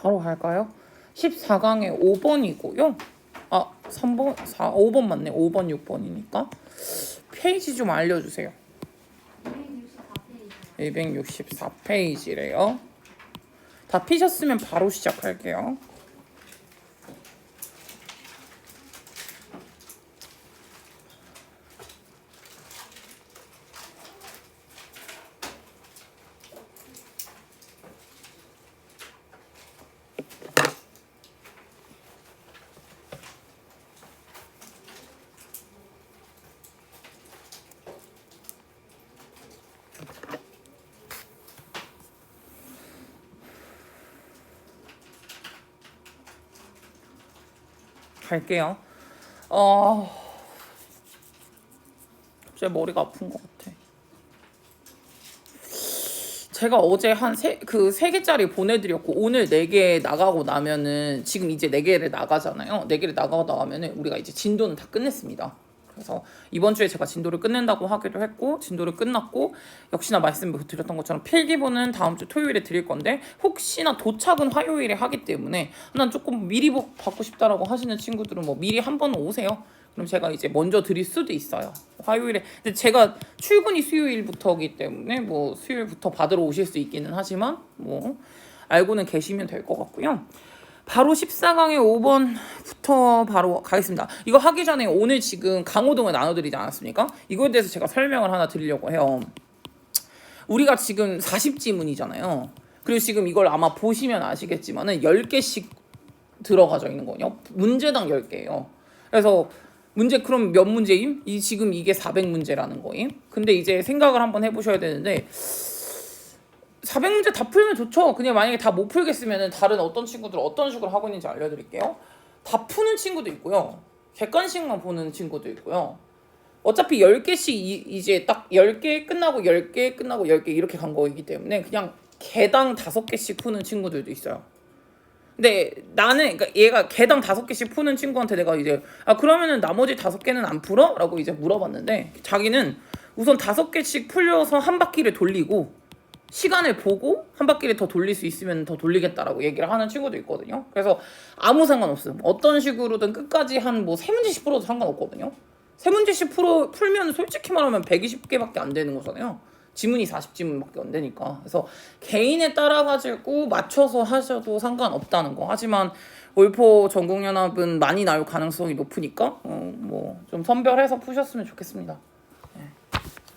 바로 갈까요? 14강에 5번이고요. 아, 3번, 4, 5번 맞네. 5번, 6번이니까. 페이지 좀 알려주세요. 264페이지래요. 다 피셨으면 바로 시작할게요. 갈게요. 어, 제 머리가 아픈 것 같아. 제가 어제 한 세 그 세 개짜리 보내드렸고 오늘 네 개 나가고 나면은 지금 이제 네 개를 나가잖아요. 네 개를 나가고 나가면은 우리가 이제 진도는 다 끝냈습니다. 그래서 이번 주에 제가 진도를 끝낸다고 하기도 했고 진도를 끝났고 역시나 말씀드렸던 것처럼 필기본은 다음 주 토요일에 드릴 건데 혹시나 도착은 화요일에 하기 때문에 난 조금 미리 보- 받고 싶다라고 하시는 친구들은 뭐 미리 한 번 오세요. 그럼 제가 이제 먼저 드릴 수도 있어요. 화요일에 근데 제가 출근이 수요일부터기 때문에 뭐 수요일부터 받으러 오실 수 있기는 하지만 뭐 알고는 계시면 될 것 같고요. 바로 14강의 5번부터 바로 가겠습니다. 이거 하기 전에 오늘 지금 강호동을 나눠드리지 않았습니까? 이거에 대해서 제가 설명을 하나 드리려고 해요. 우리가 지금 40지문이잖아요. 그리고 지금 이걸 아마 보시면 아시겠지만은 10개씩 들어가져 있는 거예요. 문제당 10개예요. 그래서 문제 그럼 몇 문제임? 이 지금 이게 400문제라는 거임. 근데 이제 생각을 한번 해 보셔야 되는데 400문제 다 풀면 좋죠. 그냥 만약에 다 못 풀겠으면 다른 어떤 친구들 어떤 식으로 하고 있는지 알려드릴게요. 다 푸는 친구도 있고요. 객관식만 보는 친구도 있고요. 어차피 10개씩 이, 이제 딱 10개 끝나고 10개 끝나고 10개 이렇게 간 거이기 때문에 그냥 개당 5개씩 푸는 친구들도 있어요. 근데 나는 그러니까 얘가 개당 5개씩 푸는 친구한테 내가 이제 아 그러면은 나머지 5개는 안 풀어? 라고 이제 물어봤는데 자기는 우선 5개씩 풀려서 한 바퀴를 돌리고 시간을 보고 한 바퀴를 더 돌릴 수 있으면 더 돌리겠다라고 얘기를 하는 친구도 있거든요. 그래서 아무 상관없음. 어떤 식으로든 끝까지 한 뭐 세 문제씩 풀어도 상관없거든요. 세 문제씩 풀어 풀면 솔직히 말하면 120개밖에 안 되는 거잖아요. 지문이 40지문밖에 안 되니까. 그래서 개인에 따라 가지고 맞춰서 하셔도 상관없다는 거. 하지만 올포 전국연합은 많이 나올 가능성이 높으니까 어, 뭐 좀 선별해서 푸셨으면 좋겠습니다.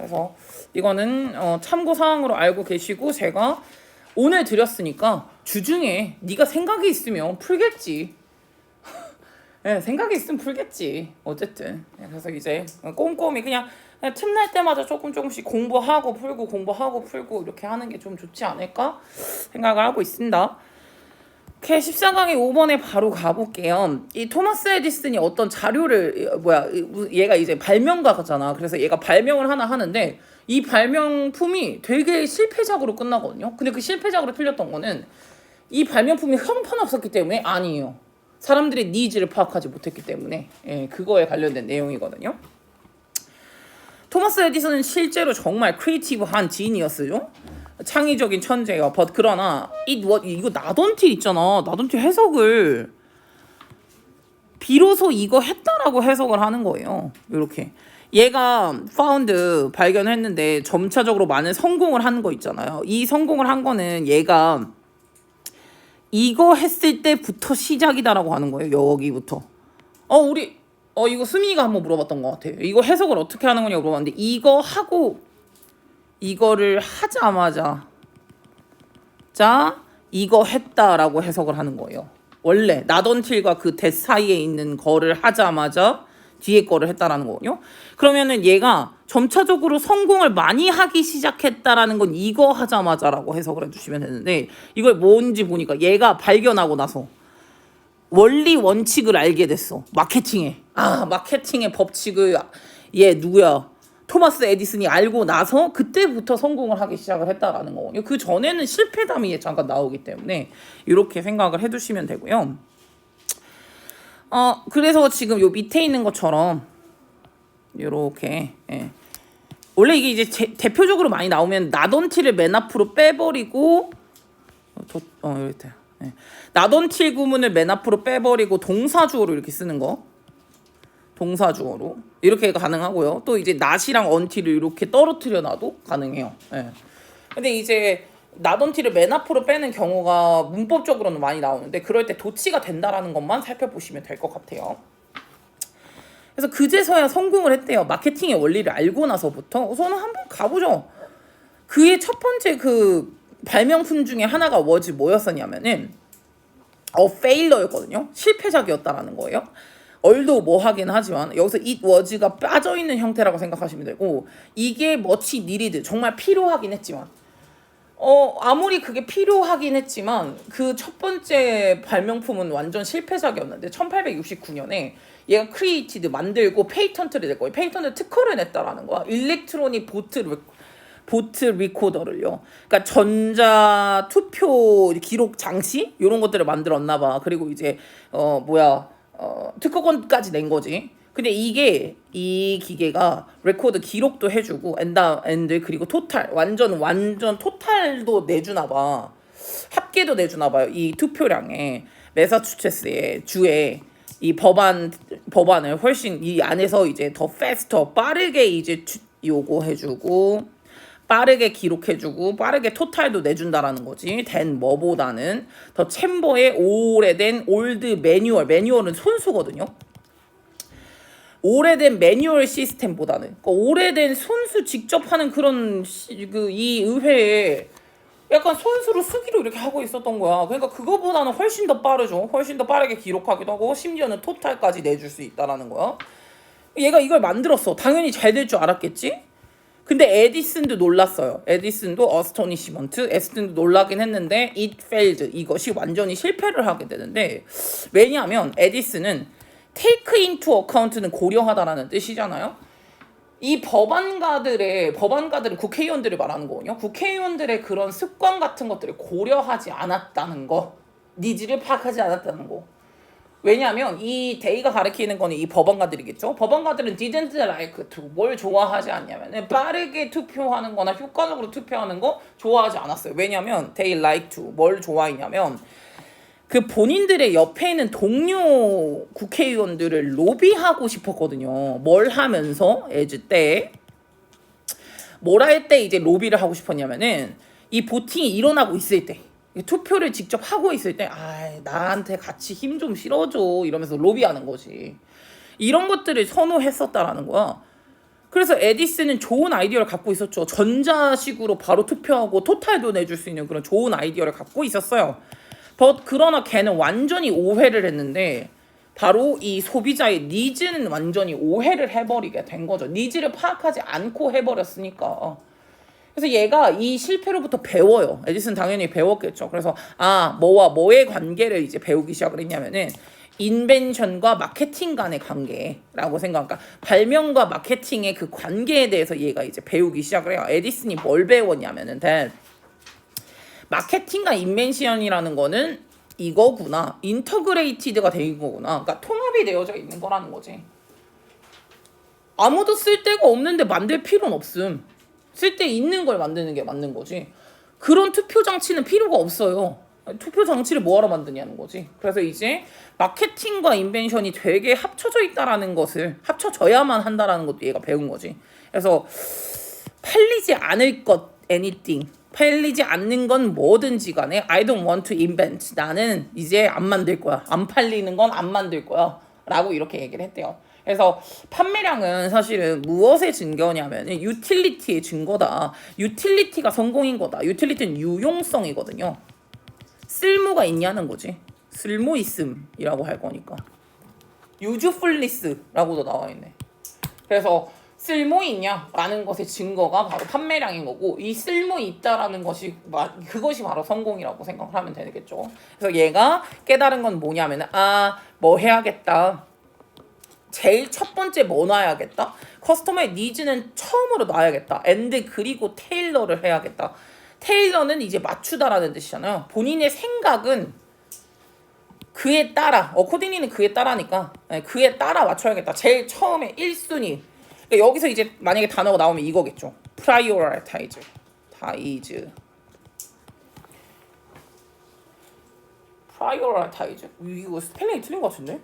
그래서 이거는 어, 참고 사항으로 알고 계시고 제가 오늘 드렸으니까 주중에 네가 생각이 있으면 풀겠지. 예, 생각이 있으면 풀겠지. 어쨌든 예, 그래서 이제 꼼꼼히 그냥 그냥 틈날 때마다 조금 조금씩 공부하고 풀고 공부하고 풀고 이렇게 하는 게 좀 좋지 않을까 생각을 하고 있습니다. 오케이 14강의 5번에 바로 가볼게요. 이 토마스 에디슨이 어떤 자료를 어, 뭐야 이- 얘가 이제 발명가잖아. 그래서 얘가 발명을 하나 하는데 이 발명품이 되게 실패작으로 끝나거든요. 근데 그 실패작으로 틀렸던 거는 이 발명품이 형편없었기 때문에 아니에요. 사람들의 니즈를 파악하지 못했기 때문에 예, 그거에 관련된 내용이거든요. 토마스 에디슨은 실제로 정말 크리에이티브한 지니어스죠. 창의적인 천재예요. but 그러나 이 뭐, 이거 나던티 있잖아. 나던티 해석을 비로소 이거 했다라고 해석을 하는 거예요. 이렇게 얘가 파운드 발견했는데 점차적으로 많은 성공을 하는 거 있잖아요. 이 성공을 한 거는 얘가 이거 했을 때부터 시작이다라고 하는 거예요. 여기부터. 어 우리 어 이거 수민이가 한번 물어봤던 것 같아요. 이거 해석을 어떻게 하는 거냐고 물어봤는데 이거 하고 이거를 하자마자 자 이거 했다라고 해석을 하는 거예요. 원래 나던틸과 그 대 사이에 있는 거를 하자마자 뒤에 거를 했다라는 거거든요. 그러면은 얘가 점차적으로 성공을 많이 하기 시작했다라는 건 이거 하자마자라고 해석을 해주시면 되는데 이걸 뭔지 보니까 얘가 발견하고 나서 원리 원칙을 알게 됐어. 마케팅에. 아, 마케팅의 법칙을 얘 누구야? 토마스 에디슨이 알고 나서 그때부터 성공을 하기 시작을 했다라는 거거든요. 그 전에는 실패담이 잠깐 나오기 때문에 이렇게 생각을 해두시면 되고요. 어, 그래서 지금 요 밑에 있는 것처럼 요렇게 예. 원래 이게 이제 제- 대표적으로 많이 나오면 나던티를 맨 앞으로 빼버리고 어, 도, 어 이렇게 예. 나던틸 구문을 맨 앞으로 빼버리고 동사주어로 이렇게 쓰는 거. 동사주어로 이렇게 가능하고요. 또 이제 not이랑 until을 이렇게 떨어뜨려 놔도 가능해요. 예. 근데 이제 나던티를 맨 앞으로 빼는 경우가 문법적으로는 많이 나오는데 그럴 때 도치가 된다라는 것만 살펴보시면 될 것 같아요. 그래서 그제서야 성공을 했대요. 마케팅의 원리를 알고 나서부터 우선은 한번 가보죠. 그의 첫 번째 그 발명품 중에 하나가 워즈 뭐였었냐면은 어 페일러였거든요. 실패작이었다라는 거예요. 얼도 뭐 하긴 하지만 여기서 it was가 빠져 있는 형태라고 생각하시면 되고 이게 much needed 정말 필요하긴 했지만 어 아무리 그게 필요하긴 했지만 그 첫 번째 발명품은 완전 실패작이었는데 1869년에 얘가 크리에이티드 만들고 페이턴트를 낼 거예요. 페이턴트 특허를 냈다라는 거야. 일렉트로닉 보트 리- 보트 리코더를요. 그러니까 전자 투표 기록 장치 이런 것들을 만들었나 봐. 그리고 이제 어 뭐야 어 특허권까지 낸 거지. 근데 이게 이 기계가 레코드 기록도 해주고 엔다 엔드 그리고 토탈 완전 완전 토탈도 내주나 봐. 합계도 내주나 봐요. 이 투표량에 매사추세츠의 주에 이 법안 법안을 훨씬 이 안에서 이제 더 패스터 빠르게 이제 주- 요구해주고 빠르게 기록해주고 빠르게 토탈도 내준다라는 거지. 된 뭐보다는 더 챔버의 오래된 올드 매뉴얼 매뉴얼은 손수거든요. 오래된 매뉴얼 시스템보다는 그러니까 오래된 손수 직접 하는 그런 그 이 의회에 약간 손수로 수기로 이렇게 하고 있었던 거야. 그러니까 그거보다는 훨씬 더 빠르죠. 훨씬 더 빠르게 기록하기도 하고 심지어는 토탈까지 내줄 수 있다라는 거야. 얘가 이걸 만들었어. 당연히 잘 될 줄 알았겠지? 근데 에디슨도 놀랐어요. 에디슨도 어스토니시먼트, 에스튼도 놀라긴 했는데 it failed 이것이 완전히 실패를 하게 되는데 왜냐하면 에디슨은 take into account는 고려하다라는 뜻이잖아요. 이 법안가들의 법안가들은 국회의원들을 말하는 거거든요. 국회의원들의 그런 습관 같은 것들을 고려하지 않았다는 거, 니즈를 파악하지 않았다는 거. 왜냐하면 이 데이가 가리키는 거는 이 법안가들이겠죠. 법안가들은 didn't like to 뭘 좋아하지 않냐면은 빠르게 투표하는 거나 효과적으로 투표하는 거 좋아하지 않았어요. 왜냐하면 they like to 뭘 좋아했냐면 그 본인들의 옆에 있는 동료 국회의원들을 로비하고 싶었거든요. 뭘 하면서 에즈 때뭘할때 이제 로비를 하고 싶었냐면은 이 보팅이 일어나고 있을 때 투표를 직접 하고 있을 때 아, 나한테 같이 힘 좀 실어줘 이러면서 로비하는 거지. 이런 것들을 선호했었다라는 거야. 그래서 에디슨은 좋은 아이디어를 갖고 있었죠. 전자식으로 바로 투표하고 토탈도 내줄 수 있는 그런 좋은 아이디어를 갖고 있었어요. but 그러나 걔는 완전히 오해를 했는데 바로 이 소비자의 니즈는 완전히 오해를 해버리게 된 거죠. 니즈를 파악하지 않고 해버렸으니까. 그래서 얘가 이 실패로부터 배워요. 에디슨 당연히 배웠겠죠. 그래서 아 뭐와 뭐의 관계를 이제 배우기 시작을 했냐면은 인벤션과 마케팅 간의 관계라고 생각하니까 발명과 마케팅의 그 관계에 대해서 얘가 이제 배우기 시작을 해요. 에디슨이 뭘 배웠냐면은 단 마케팅과 인벤션이라는 거는 이거구나. 인터그레이티드가 된 거구나. 그러니까 통합이 되어져 있는 거라는 거지. 아무도 쓸 데가 없는데 만들 필요는 없음. 쓸데 있는 걸 만드는 게 맞는 거지. 그런 투표 장치는 필요가 없어요. 투표 장치를 뭐하러 만드냐는 거지. 그래서 이제 마케팅과 인벤션이 되게 합쳐져 있다라는 것을 합쳐져야만 한다라는 것도 얘가 배운 거지. 그래서 팔리지 않을 것 anything 팔리지 않는 건 뭐든지 간에 I don't want to invent 나는 이제 안 만들 거야 안 팔리는 건 안 만들 거야 라고 이렇게 얘기를 했대요 그래서 판매량은 사실은 무엇의 증거냐면 유틸리티의 증거다. 유틸리티가 성공인 거다. 유틸리티는 유용성이거든요. 쓸모가 있냐는 거지. 쓸모 있음이라고 할 거니까. 유즈풀리스라고도 나와 있네. 그래서 쓸모 있냐라는 것의 증거가 바로 판매량인 거고 이 쓸모 있다라는 것이 마- 그것이 바로 성공이라고 생각을 하면 되겠죠. 그래서 얘가 깨달은 건 뭐냐면 아뭐 해야겠다. 제일 첫 번째 뭐 놔야겠다. 커스터머의 니즈는 처음으로 놔야겠다. 엔드 그리고 테일러를 해야겠다. 테일러는 이제 맞추다라는 뜻이잖아요. 본인의 생각은 그에 따라 어코딩리는 그에 따라니까 네, 그에 따라 맞춰야겠다. 제일 처음에 1순위 그러니까 여기서 이제 만약에 단어가 나오면 이거겠죠. prioritize, tize. 프라이오라타이즈 이거 스펠링이 틀린 것 같은데?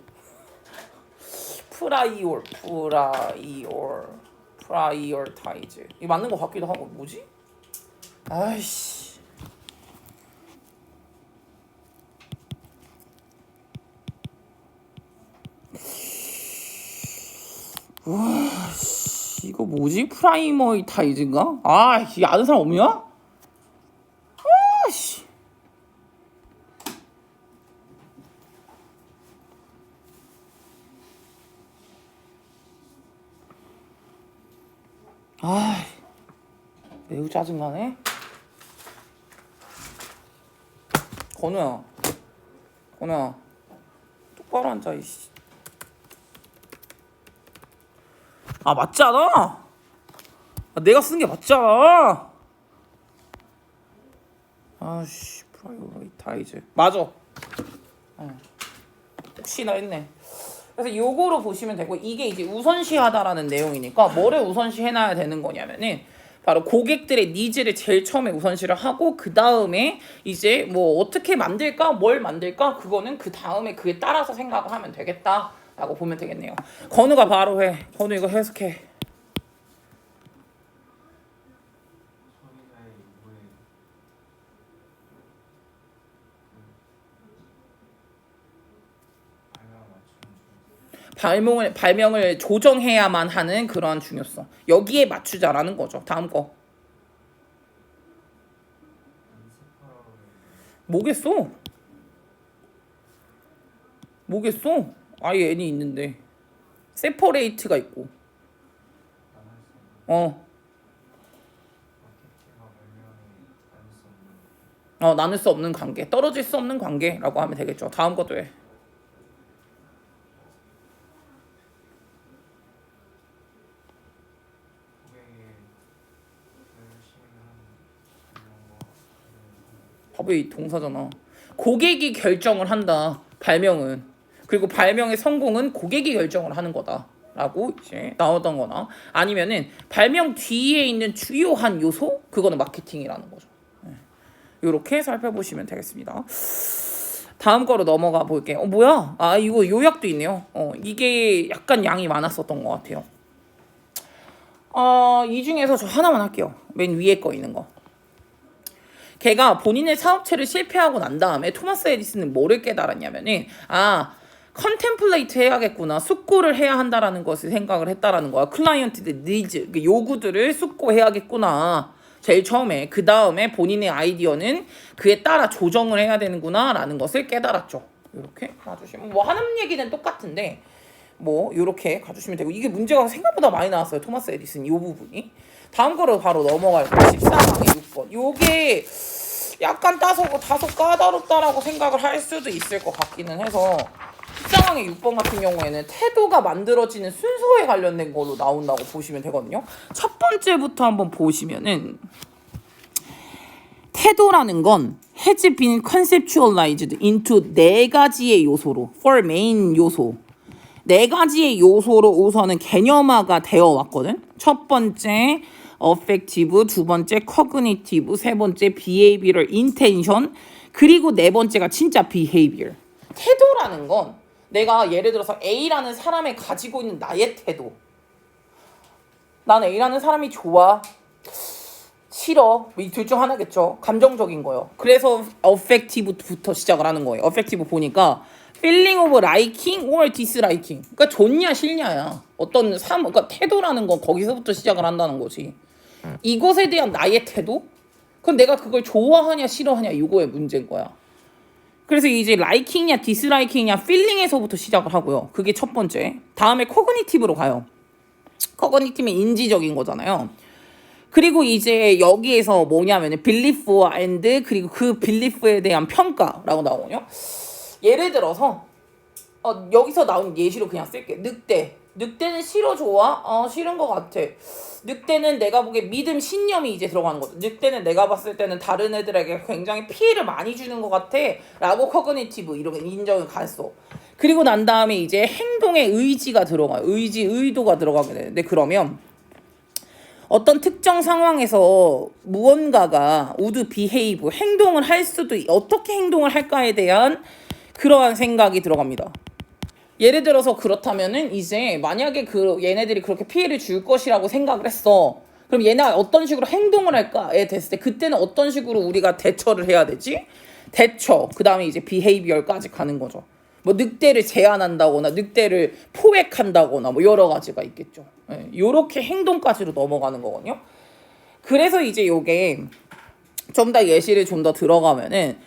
프라이올 프라이올 프라이올타이즈 이거 맞는 것 같기도 하고 뭐지? 아이씨 와 씨, 이거 뭐지? 프라이머이 타이즈인가? 아, 이 아는 사람 없냐? 아씨. 아, 매우 짜증나네. 건우야, 건우야, 똑바로 앉아 이씨. 아 맞잖아. 아, 내가 쓴 게 맞잖아. 아씨 프라이오리타이즈 맞아. 어. 혹시나 했네. 그래서 요거로 보시면 되고 이게 이제 우선시하다라는 내용이니까 뭐를 우선시 해놔야 되는 거냐면은 바로 고객들의 니즈를 제일 처음에 우선시를 하고 그 다음에 이제 뭐 어떻게 만들까 뭘 만들까 그거는 그 다음에 그에 따라서 생각을 하면 되겠다라고 보면 되겠네요. 건우가 바로 해. 건우 이거 해석해. 소리자의 이후에 발명 맞추는 중 발명을 발명을 조정해야만 하는 그러한 중요성. 여기에 맞추자라는 거죠. 다음 거. 뭐겠어? 뭐겠어? 아예 N이 있는데 세퍼레이트가 있고 어, 어 나눌 수 없는 관계 떨어질 수 없는 관계라고 하면 되겠죠 다음 것도 해 고객의 열심히 하는 발명과 이 동사잖아. 고객이 결정을 한다 발명은. 그리고 발명의 성공은 고객이 결정을 하는 거다. 라고 이제 나오던 거나. 아니면은 발명 뒤에 있는 주요한 요소? 그거는 마케팅이라는 거죠. 이렇게 살펴보시면 되겠습니다. 다음 거로 넘어가 볼게요 어 뭐야? 아 이거 요약도 있네요. 어 이게 약간 양이 많았었던 것 같아요. 어 이 중에서 저 하나만 할게요. 맨 위에 거 있는 거 걔가 본인의 사업체를 실패하고 난 다음에 토마스 에디슨은 뭐를 깨달았냐면은 아 컨템플레이트 해야겠구나. 숙고를 해야 한다라는 것을 생각을 했다라는 거야. 클라이언트의 니즈 그 요구들을 숙고해야겠구나. 제일 처음에. 그 다음에 본인의 아이디어는 그에 따라 조정을 해야 되는구나라는 것을 깨달았죠. 이렇게 가주시면 뭐 하는 얘기는 똑같은데 뭐 이렇게 가주시면 되고 이게 문제가 생각보다 많이 나왔어요. 토마스 에디슨 이 부분이 다음 거로 바로 넘어갈게요. 14강의 6번. 요게 약간 따서 다소 까다롭다라고 생각을 할 수도 있을 것 같기는 해서 14강의 6번 같은 경우에는 태도가 만들어지는 순서에 관련된 걸로 나온다고 보시면 되거든요. 첫 번째부터 한번 보시면은 태도라는 건 has been conceptualized into 네 가지의 요소로 four main 요소. 네 가지의 요소로 우선은 개념화가 되어 왔거든. 첫 번째 affective, 두 번째 cognitive, 세 번째 behavioral intention, 그리고 네 번째가 진짜 behavior. 태도라는 건 내가 예를 들어서 A라는 사람이 가지고 있는 나의 태도. 난 A라는 사람이 좋아. 싫어. 이 둘 중 하나겠죠. 감정적인 거요. 그래서 affective부터 시작을 하는 거예요. affective 보니까 feeling of liking or disliking. 그러니까 좋냐 싫냐야. 어떤 삶, 그러니까 태도라는 건 거기서부터 시작을 한다는 거지. 이것에 대한 나의 태도? 그럼 내가 그걸 좋아하냐 싫어하냐 이거의 문제인 거야. 그래서 이제 liking이냐 disliking이냐 feeling에서부터 시작을 하고요. 그게 첫 번째. 다음에 cognitive로 가요. cognitive는 인지적인 거잖아요. 그리고 이제 여기에서 뭐냐면은 belief and 그리고 그 belief에 대한 평가라고 나오거든요. 예를 들어서 어, 여기서 나온 예시로 그냥 쓸게. 늑대. 늑대는 싫어 좋아? 어 싫은 것 같아. 늑대는 내가 보기에 믿음 신념이 이제 들어가는 거죠. 늑대는 내가 봤을 때는 다른 애들에게 굉장히 피해를 많이 주는 것 같아. 라고 커그니티브 이렇게 인정을 갔어. 그리고 난 다음에 이제 행동의 의지가 들어가요. 의지, 의도가 들어가게 되는데 그러면 어떤 특정 상황에서 무언가가 우드 비헤이브 행동을 할 수도 있- 어떻게 행동을 할까에 대한 그러한 생각이 들어갑니다. 예를 들어서 그렇다면은 이제 만약에 그 얘네들이 그렇게 피해를 줄 것이라고 생각을 했어. 그럼 얘네가 어떤 식으로 행동을 할까에 됐을 때 그때는 어떤 식으로 우리가 대처를 해야 되지? 대처. 그다음에 이제 비헤이비얼까지 가는 거죠. 뭐 늑대를 제한한다거나 늑대를 포획한다거나 뭐 여러 가지가 있겠죠. 예, 요렇게 행동까지로 넘어가는 거거든요. 그래서 이제 요게 좀 더 예시를 좀 더 들어가면은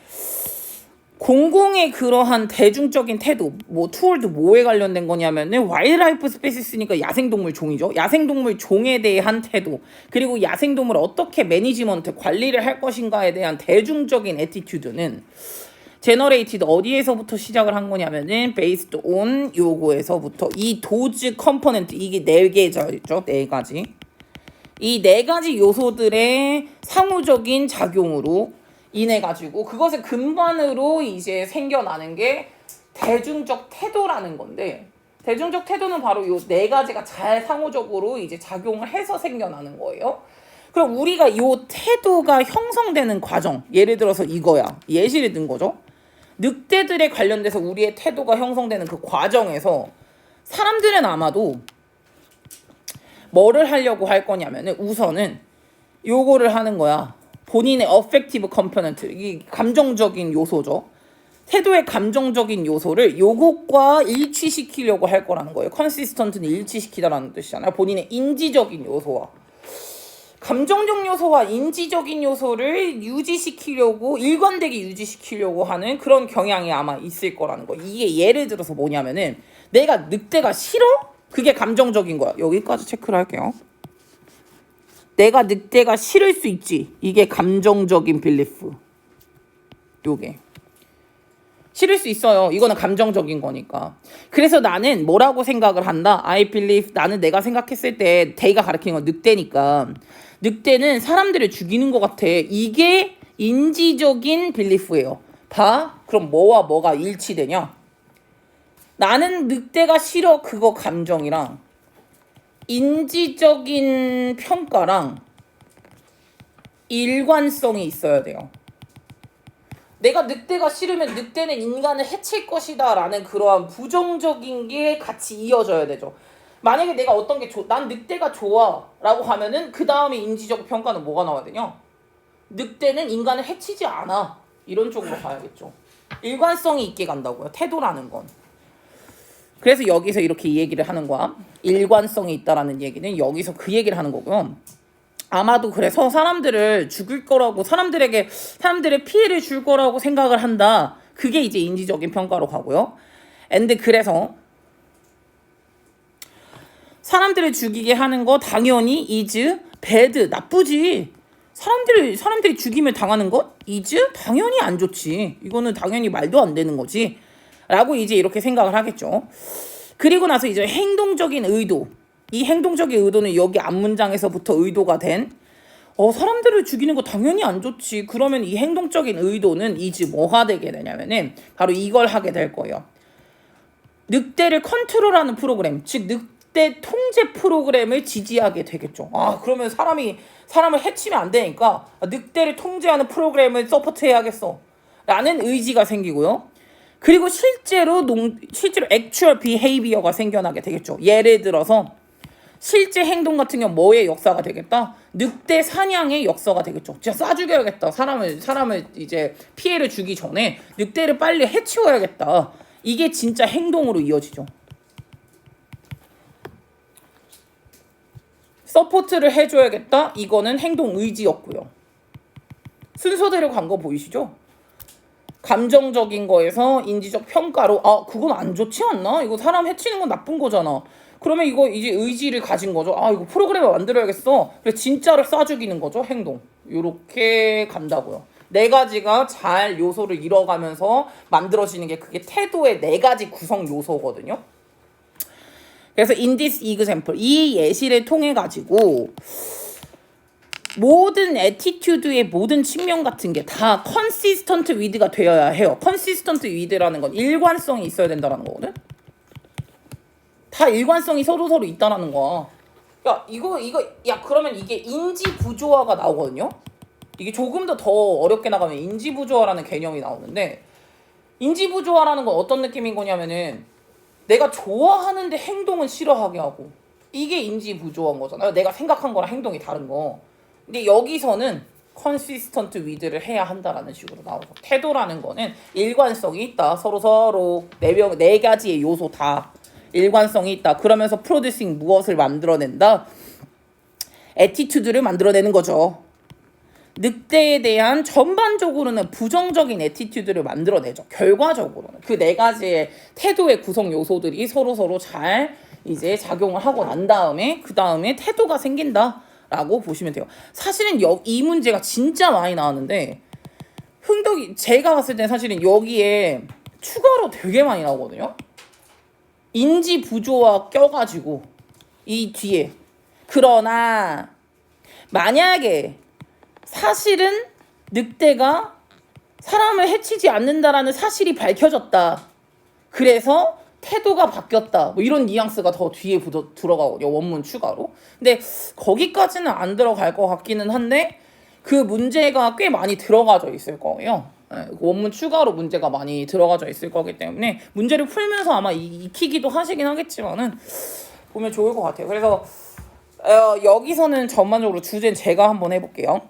공공의 그러한 대중적인 태도, 뭐 투월드 뭐에 관련된 거냐면은 와일드라이프 스페시스니까 야생동물 종이죠. 야생동물 종에 대한 태도, 그리고 야생동물을 어떻게 매니지먼트 관리를 할 것인가에 대한 대중적인 에티튜드는 제너레이티드 어디에서부터 시작을 한 거냐면은 based on 요거에서부터 이 도즈 컴포넌트 이게 네 개죠, 네 가지. 이 네 가지 요소들의 상호적인 작용으로 인해 가지고 그것의 근반으로 이제 생겨나는 게 대중적 태도라는 건데 대중적 태도는 바로 요네 가지가 잘 상호적으로 이제 작용을 해서 생겨나는 거예요. 그럼 우리가 요 태도가 형성되는 과정, 예를 들어서 이거야. 예시를 든 거죠. 늑대들에 관련돼서 우리의 태도가 형성되는 그 과정에서 사람들은 아마도 뭐를 하려고 할 거냐면은 우선은 요거를 하는 거야. 본인의 affective component, 이 감정적인 요소죠. 태도의 감정적인 요소를 요것과 일치시키려고 할 거라는 거예요. consistent는 일치시키다라는 뜻이잖아요. 본인의 인지적인 요소와 감정적 요소와 인지적인 요소를 유지시키려고 일관되게 유지시키려고 하는 그런 경향이 아마 있을 거라는 거. 이게 예를 들어서 뭐냐면은 내가 늑대가 싫어? 그게 감정적인 거야. 여기까지 체크를 할게요. 내가 늑대가 싫을 수 있지. 이게 감정적인 빌리프. 요게. 싫을 수 있어요. 이거는 감정적인 거니까. 그래서 나는 뭐라고 생각을 한다? I believe 나는 내가 생각했을 때 데이가 가리키는 건 늑대니까 늑대는 사람들을 죽이는 것 같아. 이게 인지적인 빌리프예요. 봐. 그럼 뭐와 뭐가 일치되냐? 나는 늑대가 싫어 그거 감정이랑 인지적인 평가랑 일관성이 있어야 돼요. 내가 늑대가 싫으면 늑대는 인간을 해칠 것이다 라는 그러한 부정적인 게 같이 이어져야 되죠. 만약에 내가 어떤 게 좋, 난 늑대가 좋아 라고 하면은 그 다음에 인지적 평가는 뭐가 나와야 되냐? 늑대는 인간을 해치지 않아. 이런 쪽으로 가야겠죠. 일관성이 있게 간다고요. 태도라는 건. 그래서 여기서 이렇게 이 얘기를 하는 거야. 일관성이 있다라는 얘기는 여기서 그 얘기를 하는 거고요. 아마도 그래서 사람들을 죽일 거라고 사람들에게 사람들의 피해를 줄 거라고 생각을 한다. 그게 이제 인지적인 평가로 가고요. 앤드 그래서 사람들을 죽이게 하는 거 당연히 is bad 나쁘지. 사람들이 사람들이 죽임을 당하는 것 is 당연히 안 좋지. 이거는 당연히 말도 안 되는 거지. 라고 이제 이렇게 생각을 하겠죠. 그리고 나서 이제 행동적인 의도. 이 행동적인 의도는 여기 앞문장에서부터 의도가 된 어, 사람들을 죽이는 거 당연히 안 좋지. 그러면 이 행동적인 의도는 이제 뭐가 되게 되냐면은 바로 이걸 하게 될 거예요. 늑대를 컨트롤하는 프로그램, 즉 늑대 통제 프로그램을 지지하게 되겠죠. 아, 그러면 사람이 사람을 해치면 안 되니까 아, 늑대를 통제하는 프로그램을 서포트해야겠어. 라는 의지가 생기고요. 그리고 실제로 농 실제로 액츄얼 비헤이비어가 생겨나게 되겠죠. 예를 들어서 실제 행동 같은 경우 뭐의 역사가 되겠다? 늑대 사냥의 역사가 되겠죠. 진짜 쏴 죽여야겠다. 사람을 사람을 이제 피해를 주기 전에 늑대를 빨리 해치워야겠다. 이게 진짜 행동으로 이어지죠. 서포트를 해줘야겠다. 이거는 행동 의지였고요. 순서대로 간 거 보이시죠? 감정적인 거에서 인지적 평가로 아 그건 안 좋지 않나? 이거 사람 해치는 건 나쁜 거잖아. 그러면 이거 이제 의지를 가진 거죠. 아 이거 프로그램을 만들어야겠어. 그래 진짜를 쏴 죽이는 거죠. 행동. 요렇게 간다고요. 네 가지가 잘 요소를 이뤄가면서 만들어지는 게 그게 태도의 네 가지 구성 요소거든요. 그래서 in this example 이 예시를 통해 가지고 모든 에티튜드의 모든 측면 같은 게 다 컨시스턴트 위드가 되어야 해요. 컨시스턴트 위드라는 건 일관성이 있어야 된다는 거거든. 다 일관성이 서로 서로 있다라는 거야. 야 이거 이거 야 그러면 이게 인지 부조화가 나오거든요. 이게 조금 더 더 어렵게 나가면 인지 부조화라는 개념이 나오는데 인지 부조화라는 건 어떤 느낌인 거냐면은 내가 좋아하는데 행동은 싫어하게 하고 이게 인지 부조화인 거잖아요. 내가 생각한 거랑 행동이 다른 거. 근데 여기서는 컨시스턴트 위드를 해야 한다라는 식으로 나오고 태도라는 거는 일관성이 있다. 서로 서로 네 명 네 가지의 요소 다 일관성이 있다. 그러면서 프로듀싱 무엇을 만들어낸다. 에티튜드를 만들어내는 거죠. 늑대에 대한 전반적으로는 부정적인 에티튜드를 만들어내죠. 결과적으로는 그 네 가지의 태도의 구성 요소들이 서로 서로 잘 이제 작용을 하고 난 다음에 그 다음에 태도가 생긴다 라고 보시면 돼요. 사실은 여, 이 문제가 진짜 많이 나왔는데 흥덕이 제가 봤을 때 사실은 여기에 추가로 되게 많이 나오거든요. 인지 부조와 껴가지고 이 뒤에 그러나 만약에 사실은 늑대가 사람을 해치지 않는다라는 사실이 밝혀졌다. 그래서 태도가 바뀌었다. 뭐 이런 뉘앙스가 더 뒤에 붙어, 들어가거든요. 원문 추가로. 근데 거기까지는 안 들어갈 것 같기는 한데 그 문제가 꽤 많이 들어가져 있을 거예요. 예, 원문 추가로 문제가 많이 들어가져 있을 거기 때문에 문제를 풀면서 아마 이- 익히기도 하시긴 하겠지만은 보면 좋을 것 같아요. 그래서 어, 여기서는 전반적으로 주제는 제가 한번 해볼게요.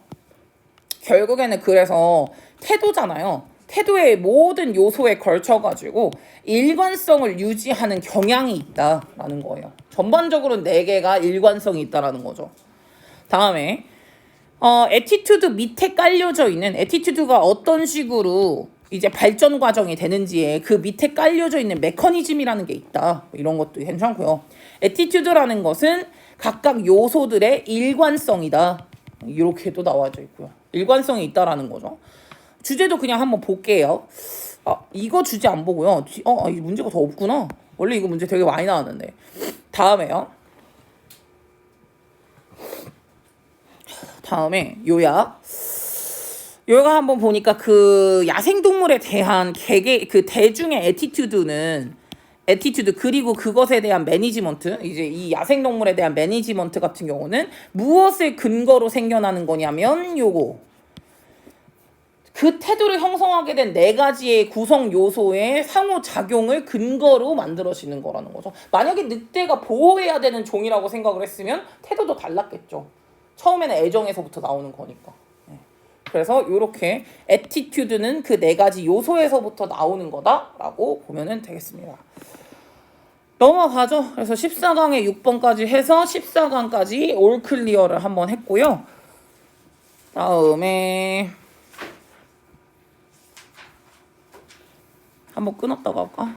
결국에는 그래서 태도잖아요. 태도의 모든 요소에 걸쳐가지고 일관성을 유지하는 경향이 있다라는 거예요. 전반적으로 네 개가 일관성이 있다라는 거죠. 다음에 어 에티튜드 밑에 깔려져 있는 에티튜드가 어떤 식으로 이제 발전 과정이 되는지에 그 밑에 깔려져 있는 메커니즘이라는 게 있다. 이런 것도 괜찮고요. 에티튜드라는 것은 각각 요소들의 일관성이다. 이렇게도 나와져 있고요. 일관성이 있다라는 거죠. 주제도 그냥 한번 볼게요. 아, 이거 주제 안 보고요. 뒤- 어, 아, 이 문제가 더 없구나. 원래 이거 문제 되게 많이 나왔는데. 다음에요. 다음에 요약. 요약 한번 보니까 그 야생동물에 대한 개개 그 대중의 에티튜드는 에티튜드 그리고 그것에 대한 매니지먼트 이제 이 야생동물에 대한 매니지먼트 같은 경우는 무엇을 근거로 생겨나는 거냐면 요거 그 태도를 형성하게 된 네 가지의 구성 요소의 상호 작용을 근거로 만들어지는 거라는 거죠. 만약에 늑대가 보호해야 되는 종이라고 생각을 했으면 태도도 달랐겠죠. 처음에는 애정에서부터 나오는 거니까. 네. 그래서 이렇게 에티튜드는 그 네 가지 요소에서부터 나오는 거다라고 보면은 되겠습니다. 넘어가죠. 그래서 14강에 6번까지 해서 14강까지 올 클리어를 한번 했고요. 다음에 한번 끊었다가 할까?